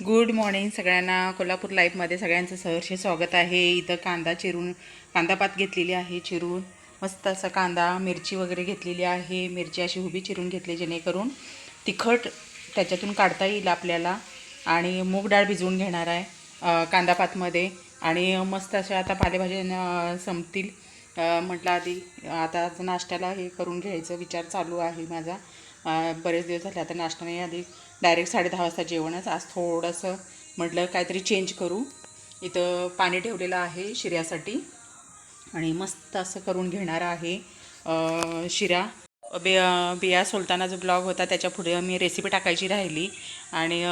Good morning सगळ्यांना. कोल्हापूर लाईफमध्ये सगळ्यांचं सहर्ष स्वागत आहे. इथं कांदा चिरून कांदापात घेतलेली आहे चिरून. मस्त असा कांदा मिरची वगैरे घेतलेली आहे. मिरची अशी उभी चिरून घेतली जेणेकरून तिखट त्याच्यातून काढता येईल आपल्याला. आणि मूग डाळ भिजवून घेणार आहे कांदापातमध्ये आणि मस्त अशा आता पालेभाज्या संपतील. म्हटलं आधी आता नाश्त्याला हे करून घ्यायचं. विचार चालू आहे माझा. बरेच दिवस झाले. आता नाश्ता नाही आधी डायरेक्ट साडे दहा वाजता जेवणच. आज थोडंसं म्हटलं काहीतरी चेंज करू. इथं पाणी ठेवलेलं आहे शिऱ्यासाठी. आणि मस्त असं करून घेणार आहे शिरा. बे बिया सोलताना जो ब्लॉग होता त्याच्या पुढे मी रेसिपी टाकायची राहिली. आणि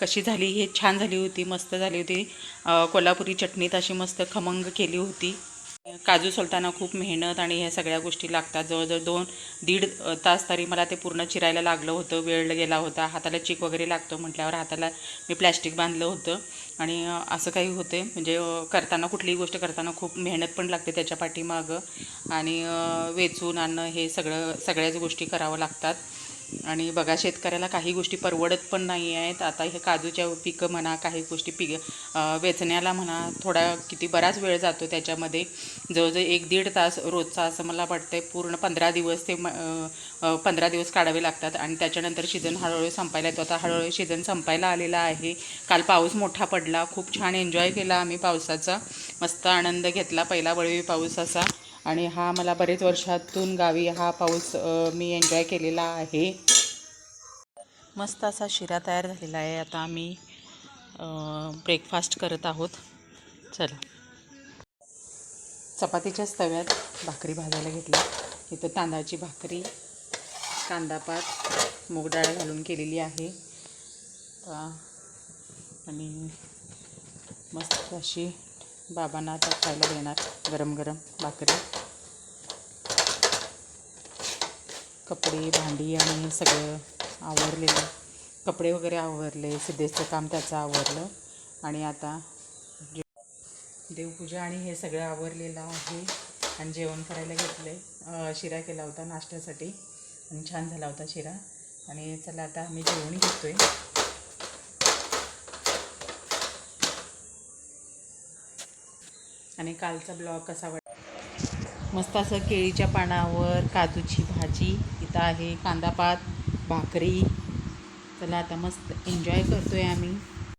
कशी झाली हे छान झाली होती मस्त झाली होती. कोल्हापुरी चटणीत अशी मस्त खमंग केली होती. काजू सोलताना खूप मेहनत आणि ह्या सगळ्या गोष्टी लागतात. जवळजवळ दोन दीड तास तरी मला ते पूर्ण चिरायला लागलं होतं. वेळ गेला होता. हाताला चिक वगैरे लागतो म्हटल्यावर हाताला मी प्लॅस्टिक बांधलं होतं. आणि असं काही होते म्हणजे करताना कुठलीही गोष्ट करताना खूप मेहनत पण लागते त्याच्या पाठीमागं. आणि वेचून आणणं हे सगळं सगळ्याच गोष्टी करावं लागतात. आणि बघा शेतकऱ्याला काही गोष्टी परवडत पण नाही आहेत. आता हे काजूच्या पिकं म्हणा काही गोष्टी पिक वेचण्याला म्हणा थोडा किती बराच वेळ जातो त्याच्यामध्ये. जवळजवळ एक दीड तास रोजचा असं मला वाटतं पूर्ण पंधरा दिवस ते पंधरा दिवस काढावे लागतात. आणि त्याच्यानंतर सीझन हळूहळू संपायला येतो. आता हळूहळू सीझन संपायला आलेला आहे. काल पाऊस मोठा पडला. खूप छान एन्जॉय केला आम्ही पावसाचा. मस्त आनंद घेतला पहिला वळवी पाऊस असा. आणि हा मला बरेच वर्षातून गावी हा पाऊस मी एन्जॉय केलेला आहे. मस्त असा शिरा तयार झालेला आहे. आता आम्ही ब्रेकफास्ट करत आहोत. चला. चपातीच्याच तव्यात भाकरी भाजायला घेतली इथं तांदळाची भाकरी कांदापात मूग डाळ घालून केलेली आहे. आणि मस्त अशी बाबांना आता खायला देणार. गरम गरम भाकरी. कपडे भांडी आणि सगळं आवरलेलं. कपडे वगैरे आवरले. सिद्धेशचं काम त्याचं आवरलं. आणि आता देवपूजा आणि हे सगळं आवरलेलं आहे. आणि जेवण करायला घेतलं आहे शिरा केला होता नाश्त्यासाठी. आणि छान झाला होता शिरा. आणि चला आता आम्ही जेवण घेतो आहे आणि कालचा ब्लॉग कसा वाट मस्त असं केळीच्या पानावर काजूची भाजी. इथं आहे कांदापात भाकरी. चला आता मस्त एन्जॉय करतो आहे आम्ही.